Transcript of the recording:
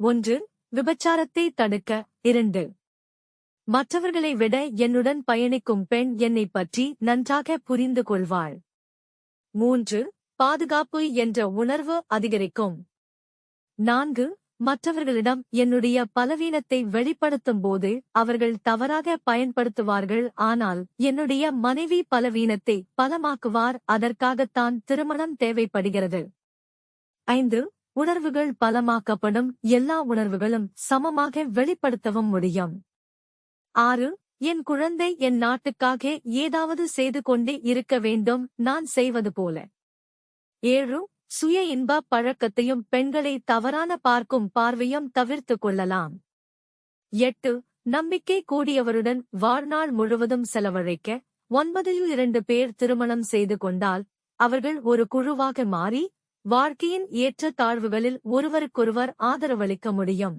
ஒன்று விபச்சாரத்தை தடுக்க. இரண்டு மற்றவர்களை விட என்னுடன் பயணிக்கும் பெண் என்னைப் பற்றி நன்றாக புரிந்து கொள்வாள். மூன்று பாதுகாப்பு என்ற உணர்வு அதிகரிக்கும். நான்கு மற்றவர்களிடம் என்னுடைய பலவீனத்தை வெளிப்படுத்தும் போது அவர்கள் தவறாக பயன்படுத்துவார்கள் ஆனால் என்னுடைய மனைவி பலவீனத்தை பலமாக்குவார் அதற்காகத்தான் திருமணம் தேவைப்படுகிறது. ஐந்து உணர்வுகள் பலமாக்கப்படும் எல்லா உணர்வுகளும் சமமாக வெளிப்படுத்தவும் முடியும். ஆறு என் குழந்தை என் நாட்டுக்காக ஏதாவது செய்து கொண்டே இருக்க வேண்டும் நான் செய்வது போல. ஏழு சுய இன்ப பழக்கத்தையும் பெண்களை தவறான பார்க்கும் பார்வையும் தவிர்த்து கொள்ளலாம். எட்டு நம்பிக்கை கூடியவருடன் வாழ்நாள் முழுவதும் செலவழிக்க ஒன்பதில் இரண்டு பேர் திருமணம் செய்து கொண்டால் அவர்கள் ஒரு குழுவாக மாறி வாழ்க்கையின் ஏற்ற தாழ்வுகளில் ஒருவருக்கொருவர் ஆதரவளிக்க முடியும்.